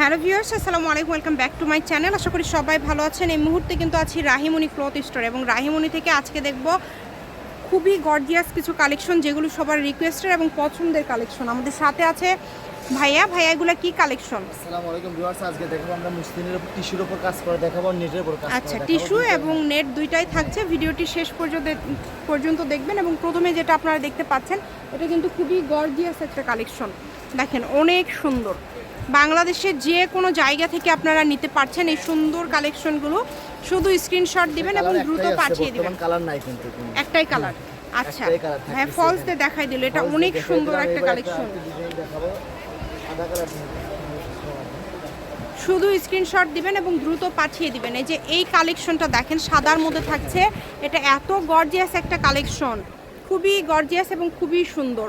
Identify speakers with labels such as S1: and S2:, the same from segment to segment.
S1: Hello viewers আসসালামু আলাইকুম welcome back to my channel. আশা করি সবাই ভালো আছেন। এই মুহূর্তে কিন্তু আছি রাহিমণি ক্লথ স্টোর এবং রাহিমণি থেকে আজকে দেখব খুবই গর্জিয়াস কিছু কালেকশন যেগুলো সবার রিকোয়েস্টের এবং পছন্দের কালেকশন আমাদের সাথে আছে ভাইয়া। ভাইয়া এগুলো কি কালেকশন
S2: আসসালামু আলাইকুম ভিউয়ার্স আজকে দেখাবো আমরা মুসলিমের উপর টিস্যুর উপর কাজ করে দেখাবো নেটের উপর কাজ
S1: আচ্ছা টিস্যু এবং নেট দুইটাই থাকছে। ভিডিওটি শেষ পর্যন্ত পর্যন্ত দেখবেন এবং প্রথমে যেটা আপনারা দেখতে পাচ্ছেন এটা কিন্তু খুবই গর্জিয়াস একটা কালেকশন দেখেন অনেক সুন্দর। বাংলাদেশের যে কোনো জায়গা থেকে আপনারা নিতে পারছেন এই সুন্দর কালেকশনগুলো। শুধু স্ক্রিনশট দিবেন এবং দ্রুত পাঠিয়ে দিবেন।
S2: কালার নাই কিন্তু
S1: একটাই কালার আচ্ছা হ্যাঁ ফলস। দিয়ে দেখাই দিল। এটা অনেক সুন্দর একটা কালেকশন শুধু স্ক্রিনশট দিবেন এবং দ্রুত পাঠিয়ে দিবেন। এই যে এই কালেকশনটা দেখেন সাদার মধ্যে থাকছে। এটা এত গর্জিয়াস একটা কালেকশন খুবই গর্জিয়াস এবং খুবই সুন্দর।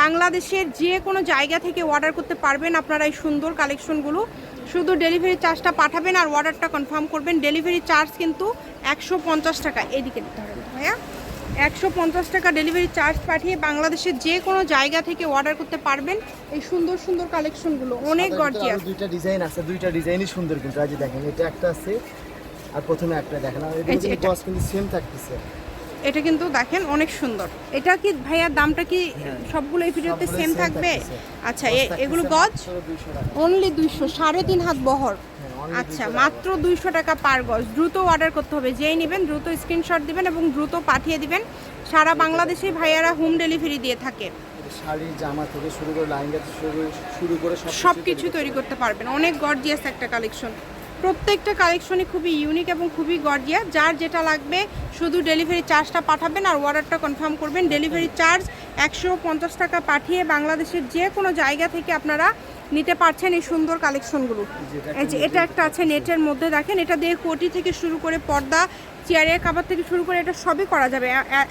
S1: বাংলাদেশের যে কোনো জায়গা থেকে অর্ডার করতে পারবেন আপনারা এই সুন্দর কালেকশনগুলো শুধু ডেলিভারি চার্জটা পাঠাবেন আর অর্ডারটা কনফার্ম করবেন। ডেলিভারি চার্জ কিন্তু একশো পঞ্চাশ টাকা এদিকে ভাইয়া। একশো পঞ্চাশ টাকা ডেলিভারি চার্জ পাঠিয়ে বাংলাদেশের যে কোনো জায়গা থেকে অর্ডার করতে পারবেন এই সুন্দর সুন্দর কালেকশনগুলো অনেক গর্জিয়াস
S2: দুইটা ডিজাইন আছে দুইটা ডিজাইনই সুন্দর কিন্তু। আজ দেখেন এটা একটা আছে আর প্রথমে একটা দেখেন। আর এটা। কিন্তু সেম থাকতেছে
S1: এটা কিন্তু দেখেন অনেক সুন্দর। এটা কি ভাইয়া দামটা কি
S2: হ্যাঁ।
S1: সবগুলো এই ভিডিওতে সেম থাকবে? আচ্ছা এ- এগুলো গজ?
S2: মাত্র 200 টাকা।
S1: অনলি দুইশো সাড়ে তিন হাত বহর।
S2: হ্যাঁ,
S1: আচ্ছা মাত্র দুইশো টাকা পার গজ। দ্রুত অর্ডার করতে হবে। যেই নেবেন দ্রুত স্ক্রিনশট দিবেন এবং দ্রুত পাঠিয়ে দিবেন। সারা বাংলাদেশে ভাইয়ারা হোম ডেলিভারি দিয়ে থাকে।
S2: শাড়ি জামা থেকে শুরু করে লাইঙ্গা থেকে শুরু করে- শুরু করে
S1: সব কিছু তৈরি করতে পারবেন। অনেক গর্জিয়াস একটা কালেকশন প্রত্যেকটা কালেকশনই খুবই ইউনিক এবং খুবই গর্জিয়া যার যেটা লাগবে, শুধু ডেলিভারি চার্জটা পাঠাবেন আর অর্ডারটা কনফার্ম করবেন। ডেলিভারি চার্জ একশো পঞ্চাশ টাকা পাঠিয়ে বাংলাদেশের যে কোনো জায়গা থেকে আপনারা নিতে পারছেন এই সুন্দর কালেকশনগুলো। এই যে এটা একটা আছে নেটের মধ্যে দেখেন এটা দিয়ে কোটি থেকে শুরু করে পর্দা চেয়ারের কাবার থেকে শুরু করে এটা সবই করা যাবে।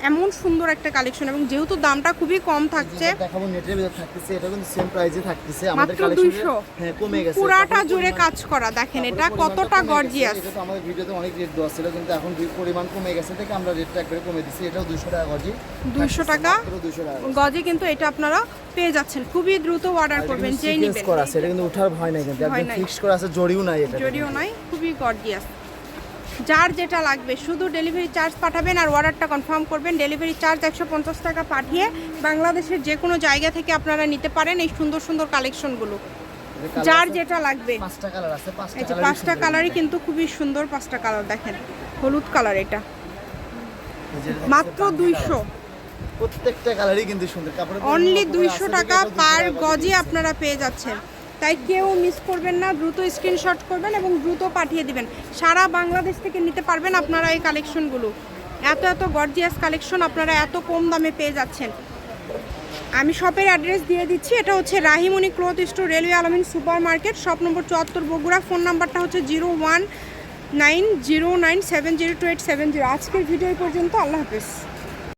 S1: এমন সুন্দর একটা কালেকশন এবং যেহেতু দামটা খুবই কম থাকছে
S2: দেখাবো নেটের ভিতর থাকতেছে এটা কিন্তু সেম প্রাইসে থাকতেছে। আমাদের
S1: মাত্র
S2: কালেকশন হ্যাঁ কমে গেছে।
S1: পুরাটা জুড়ে কাজ করা দেখেন এটা কতটা। গর্জিয়াস
S2: এটা তো আমাদের ভিডিওতে অনেক রেট দেওয়া ছিল কিন্তু এখন পরিমাণ কমে গেছে থেকে আমরা রেটটা একবারে কমে দিচ্ছি। এটাও দুশো টাকা গজি।
S1: 200 টাকা?
S2: দুশো টাকা।
S1: গজে কিন্তু এটা আপনারা পেয়ে যাচ্ছেন খুবই দ্রুত অর্ডার করবেন যেই নেবেন।
S2: করা আছে এটা কিন্তু ওঠার ভয় নাই কিন্তু একদম ফিক্স করা আছে জড়িও নাই এটা
S1: যদিও নাই খুবই গর্জিয়াস যার যেটা লাগবে শুধু ডেলিভারি চার্জ পাঠাবেন আর অর্ডারটা কনফার্ম করবেন। ডেলিভারি চার্জ একশো পঞ্চাশ টাকা পাঠিয়ে বাংলাদেশের যে কোনো জায়গা থেকে আপনারা নিতে পারেন এই সুন্দর সুন্দর কালেকশনগুলো যার যেটা লাগবে।
S2: পাঁচটা
S1: এই যে কালারই কিন্তু খুবই সুন্দর পাঁচটা কালার দেখেন হলুদ কালার এটা। মাত্র দুইশো।
S2: প্রত্যেকটা কালারই কিন্তু সুন্দর। কাপড়ের
S1: অনলি দুইশো টাকা
S2: দেখে এটাও 200
S1: পার গজে। আপনারা পেয়ে যাচ্ছেন। তাই কেউ মিস করবেন না দ্রুত স্ক্রিনশট করবেন এবং দ্রুত পাঠিয়ে দিবেন। সারা বাংলাদেশ থেকে নিতে পারবেন আপনারা এই কালেকশনগুলো এত এত গর্জিয়াস কালেকশন আপনারা এত কম দামে পেয়ে যাচ্ছেন। আমি শপের অ্যাড্রেস দিয়ে দিচ্ছি এটা হচ্ছে Rahimoni cloth store railway Almin super market shop number চুয়াত্তর বগুড়া ফোন নাম্বারটা হচ্ছে zero one nine zero nine seven zero two eight seven zero. আজকের ভিডিও পর্যন্ত আল্লাহ হাফেজ।